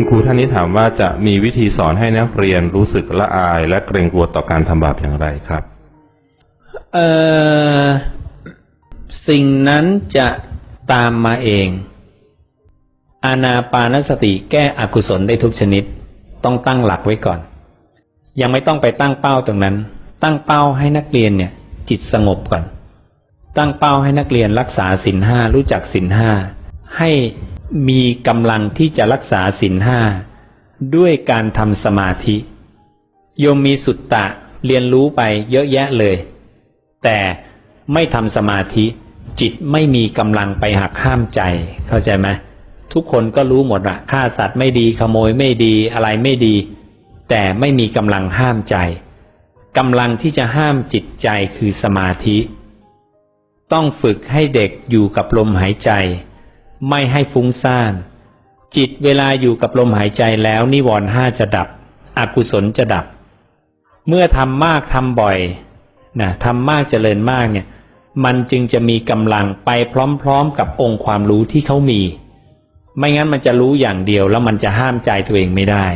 คุณครูท่านนี้ถามว่าจะมีวิธีสอนให้นักเรียนรู้สึกละอาย และเกรงกลัวต่อการทำบาปอย่างไรครับเอ่อสิ่งนั้นจะตามมาเอง อานาปานสติแก้อกุศลได้ทุกชนิด ต้องตั้งหลักไว้ก่อน ยังไม่ต้องไปตั้งเป้าตรงนั้น ตั้งเป้าให้นักเรียนเนี่ยจิตสงบก่อน ตั้งเป้าให้นักเรียนรักษาศีลห้ารู้จักศีลห้าให้ มีกำลังที่จะรักษาศีลห้าด้วยการทำสมาธิ โยมมีสุตตะเรียนรู้ไปเยอะแยะเลย แต่ไม่ทำสมาธิ จิตไม่มีกำลังไปหักห้ามใจ เข้าใจไหมทุกคนก็รู้หมดอะฆ่าสัตว์ไม่ดีขโมยไม่ดีอะไรไม่ดี แต่ไม่มีกำลังห้ามใจกำลังที่จะห้ามจิตใจคือสมาธิ ต้องฝึกให้เด็กอยู่กับลมหายใจ ไม่ให้ฟุ้งซ่าน จิตเวลาอยู่กับลมหายใจแล้วนิวรณ์ห้าจะดับ อกุศลจะดับ เมื่อทำมากทำบ่อยนะทำมากเจริญมากเนี่ยมันจึงจะมีกำลังไปพร้อมๆ กับองค์ความรู้ที่เขามี ไม่งั้นมันจะรู้อย่างเดียวแล้วมันจะห้ามใจตัวเองไม่ได้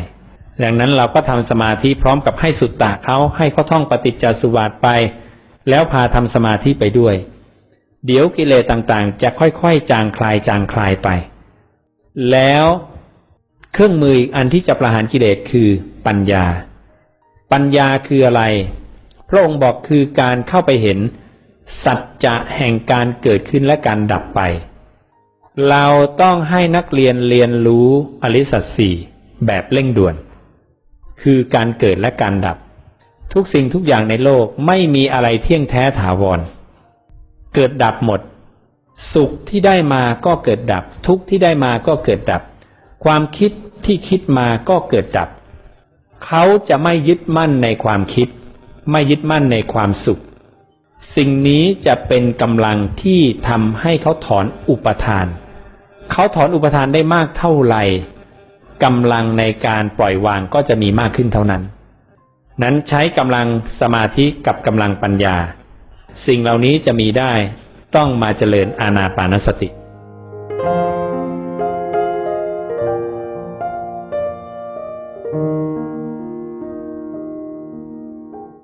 ดังนั้นเราก็ทำสมาธิพร้อมกับให้สุตตะเขาให้เขาท่องปฏิจจสุบาทไป แล้วพาทำสมาธิไปด้วย เดี๋ยวกิเลสต่างๆ จะค่อยๆ จางคลายจางคลายไป แล้วเครื่องมืออีกอันที่จะประหารกิเลสคือปัญญา ปัญญาคืออะไร พระองค์บอกคือการเข้าไปเห็น สัจจะแห่งการเกิดขึ้นและการดับไป เราต้องให้นักเรียนเรียนรู้อริสัตสี่แบบเร่งด่วน คือการเกิดและการดับ ทุกสิ่งทุกอย่างในโลกไม่มีอะไรเที่ยงแท้ถาวร เกิดดับหมด สุขที่ได้มาก็เกิดดับ ทุกข์ที่ได้มาก็เกิดดับ ความคิดที่คิดมาก็เกิดดับ เขาจะไม่ยึดมั่นในความคิด ไม่ยึดมั่นในความสุข สิ่งนี้จะเป็นกำลังที่ทำให้เขาถอนอุปทาน เขาถอนอุปทานได้มากเท่าไหร่กำลังในการปล่อยวางก็จะมีมากขึ้นเท่านั้น นั้นใช้กำลังสมาธิกับกำลังปัญญา สิ่งเหล่านี้จะมีได้ต้องมาเจริญอาณาปานสติ